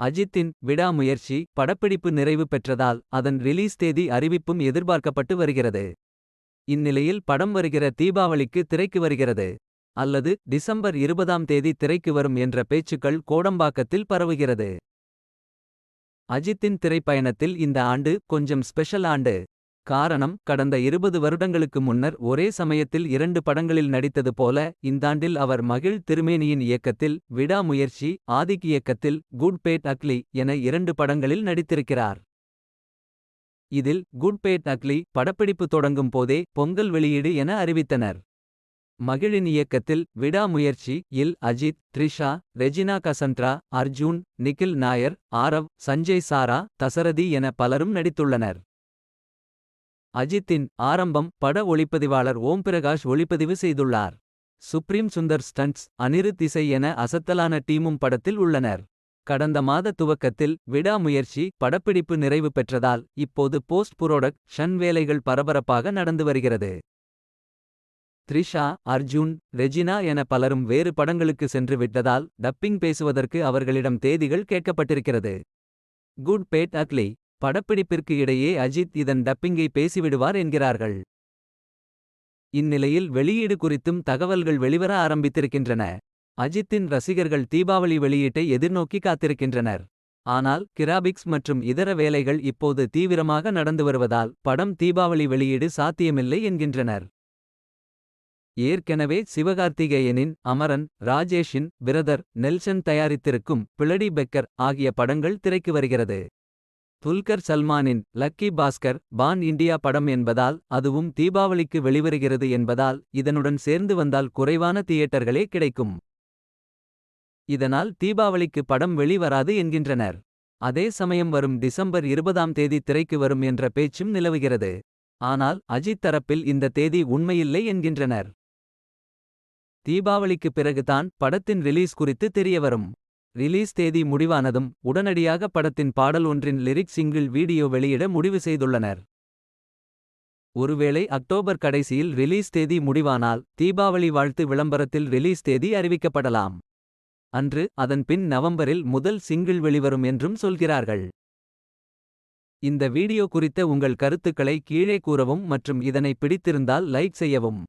அஜித்தின் விடாமுயற்சி படப்பிடிப்பு நிறைவு பெற்றதால் அதன் ரிலீஸ் தேதி அறிவிப்பும் எதிர்பார்க்கப்பட்டு வருகிறது. இந்நிலையில் படம் வருகிற தீபாவளிக்கு திரைக்கு வருகிறது. அல்லது டிசம்பர் இருபதாம் தேதி திரைக்கு வரும் என்ற பேச்சுக்கள் கோடம்பாக்கத்தில் பரவுகிறது. அஜித்தின் திரைப்பயணத்தில் இந்த ஆண்டு கொஞ்சம் ஸ்பெஷல் ஆண்டு. காரணம் கடந்த இருபது வருடங்களுக்கு முன்னர் ஒரே சமயத்தில் இரண்டு படங்களில் நடித்தது போல. இந்தாண்டில் அவர் மகிழ் திருமேனியின் இயக்கத்தில் விடாமுயற்சி. ஆதிக் இயக்கத்தில் குட் பேட் அக்லி என இரண்டு படங்களில் நடித்திருக்கிறார். இதில் குட் பேட் அக்லி படப்பிடிப்பு தொடங்கும் போதே பொங்கல் வெளியீடு என அறிவித்தனர். மகிழின் இயக்கத்தில் விடாமுயற்சி இல் அஜித் த்ரிஷா ரெஜினா கசந்த்ரா அர்ஜூன் நிகில் நாயர் ஆரவ் சஞ்சய் சாரா தசரதி என பலரும் நடித்துள்ளனர். அஜித்தின் ஆரம்பம் பட ஒளிப்பதிவாளர் ஓம் பிரகாஷ் ஒளிப்பதிவு செய்துள்ளார். சுப்ரீம் சுந்தர் ஸ்டண்ட்ஸ் அனிருத் இசை என அசத்தலான டீமும் படத்தில் உள்ளனர். கடந்த மாத துவக்கத்தில் விடாமுயற்சி படப்பிடிப்பு நிறைவு பெற்றதால் இப்போது போஸ்ட் புரோடக்ட் ஷன் வேலைகள் பரபரப்பாக நடந்து வருகிறது. த்ரிஷா அர்ஜுன் ரெஜினா என பலரும் வேறு படங்களுக்கு சென்று விட்டதால் டப்பிங் பேசுவதற்கு அவர்களிடம் தேதிகள் கேட்கப்பட்டிருக்கிறது. குட் பேட் அக்லி படப்பிடிப்பிற்கு இடையே அஜித் இதன் டப்பிங்கை பேசிவிடுவார் என்கிறார்கள். இந்நிலையில் வெளியீடு குறித்தும் தகவல்கள் வெளிவர ஆரம்பித்திருக்கின்றன. அஜித்தின் ரசிகர்கள் தீபாவளி வெளியீட்டை எதிர்நோக்கி காத்திருக்கின்றனர். ஆனால் கிராபிக்ஸ் மற்றும் இதர வேலைகள் இப்போது தீவிரமாக நடந்து வருவதால் படம் தீபாவளி வெளியீடு சாத்தியமில்லை என்கின்றனர். ஏற்கெனவே சிவகார்த்திகேயனின் அமரன் ராஜேஷின் பிரதர் நெல்சன் தயாரித்திருக்கும் பிளடி பெக்கர் ஆகிய படங்கள் திரைக்கு வருகிறது. துல்கர் சல்மானின் லக்கி பாஸ்கர் பான் இண்டியா படம் என்பதால் அதுவும் தீபாவளிக்கு வெளிவருகிறது என்பதால் இதனுடன் சேர்ந்து வந்தால் குறைவான தியேட்டர்களே கிடைக்கும். இதனால் தீபாவளிக்கு படம் வெளிவராது என்கின்றனர். அதே சமயம் வரும் டிசம்பர் இருபதாம் தேதி திரைக்கு வரும் என்ற பேச்சும் நிலவுகிறது. ஆனால் அஜித் தரப்பில் இந்த தேதி உண்மையில்லை என்கின்றனர். தீபாவளிக்கு பிறகுதான் படத்தின் ரிலீஸ் குறித்து தெரியவரும். ரிலீஸ் தேதி முடிவானதும் உடனடியாக படத்தின் பாடல் ஒன்றின் லிரிக் சிங்கிள் வீடியோ வெளியிட முடிவு செய்துள்ளனர். ஒருவேளை அக்டோபர் கடைசியில் ரிலீஸ் தேதி முடிவானால் தீபாவளி வாழ்த்து விளம்பரத்தில் ரிலீஸ் தேதி அறிவிக்கப்படலாம். அன்று அதன் பின் நவம்பரில் முதல் சிங்கிள் வெளிவரும் என்றும் சொல்கிறார்கள். இந்த வீடியோ குறித்த உங்கள் கருத்துக்களை கீழே கூறவும் மற்றும் இதனை பிடித்திருந்தால் லைக் செய்யவும்.